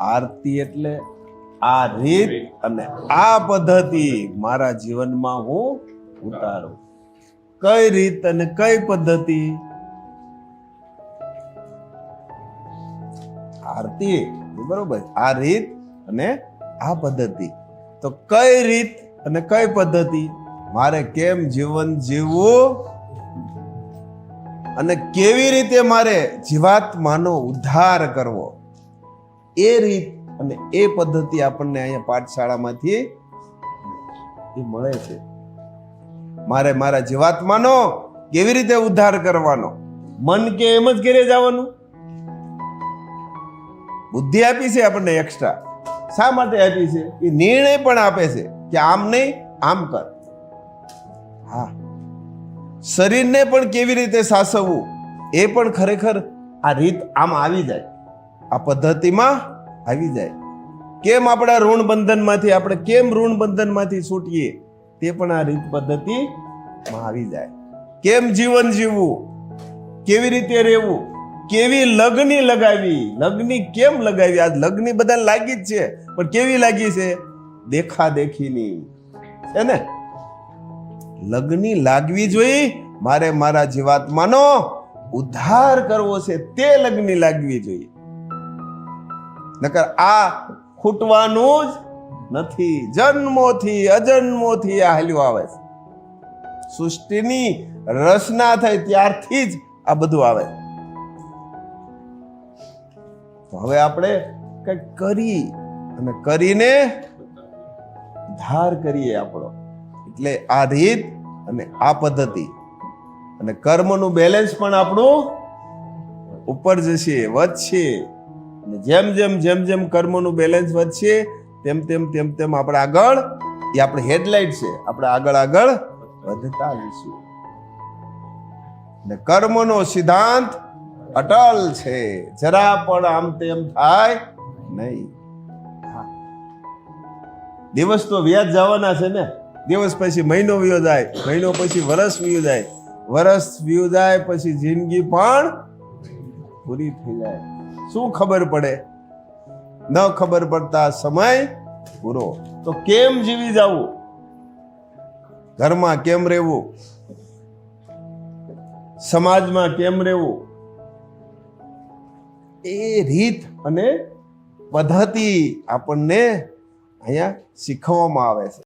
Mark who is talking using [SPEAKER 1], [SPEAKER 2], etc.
[SPEAKER 1] આરતી એટલે આ રીત અને આ પદ્ધતિ મારા જીવનમાં હું ઉતારું. કઈ રીત અને કઈ પદ્ધતિ? આરતી બરોબર. આ રીત અને આ પદ્ધતિ. તો કઈ રીત અને કઈ પદ્ધતિ? મારે કેમ જીવન જીવવું? અને કેવી રીતે મારે જીવાત્માનો ઉદ્ધાર કરવો? એ રીત અને એ પદ્ધતિ આપણને અહીંયા પાઠશાળામાંથી એ મળે છે. મારે મારા જીવાત્માનો કેવી રીતે ઉદ્ધાર કરવાનો? મન કે એમ જ ઘેરે જવાનું? બુદ્ધિ આપી છે આપણને એક્સ્ટ્રા શા માટે આપી છે? એ નિર્ણય પણ આપે છે કે આમ નહીં, આમ કર. હા. શરીરને પણ કેવી રીતે સાસવવું, એ પણ ખરેખર આ રીત આમ આવી જાય. આ પદ્ધતિમાં આવી જાય. કેમ આપણા ઋણ બંધનમાંથી આપણે કેમ ઋણ બંધનમાંથી છૂટીએ, તે પણ આ રીત પદ્ધતિમાં આવી જાય. કેમ જીવન જીવવું? કેવી રીતે રહેવું? કેવી લગ્ની લગાવી? લગ્ની કેમ લગાવી? આ લગ્ની બધા લાગી જ છે, પણ કેવી લાગી છે? દેખા દેખીની છે ને? લગ્ની લાગવી જોઈએ મારે મારા જીવાત્માનો ઉદ્ધાર કરવો છે, તે લગ્ની લાગવી જોઈએ. નકર આ ખૂટવાનું જ નથી. જન્મોથી અજન્મોથી આ હાલ્યું આવે છે. સૃષ્ટિની રચના થઈ ત્યારથી જ આ બધું આવે હવે આપણે કંઈક કરી અને કરીને ધાર કરીએ આપણો. એટલે આ રીત અને આ પદ્ધતિ અને કર્મનું બેલેન્સ પણ આપણું ઉપર જશે, વધશે. અને જેમ જેમ જેમ જેમ કર્મનું બેલેન્સ વધશે, તેમ તેમ તેમ તેમ આપણે આગળ, એ આપણી હેડલાઇટ છે, આપણે આગળ આગળ વધતા જઈશું. ને કર્મનો સિદ્ધાંત અટલ છે. જરા પણ આમ તેમ થાય નહીં. દિવસ તો વ્યાજ જવાના છે ને. દિવસ પછી મહિનો વ્યો જાય, મહિનો પછી વરસ વ્યો જાય. વરસ વ્યો જાય પછી જિંદગી પણ પૂરી થઈ જાય. શું ખબર પડે? ન ખબર પડતા સમય પૂરો. તો કેમ જીવી જવું? ઘરમાં કેમ રહેવું? સમાજમાં કેમ રહેવું? એ રીત અને પદ્ધતિ આપણને અહીંયા શીખવવામાં આવે છે.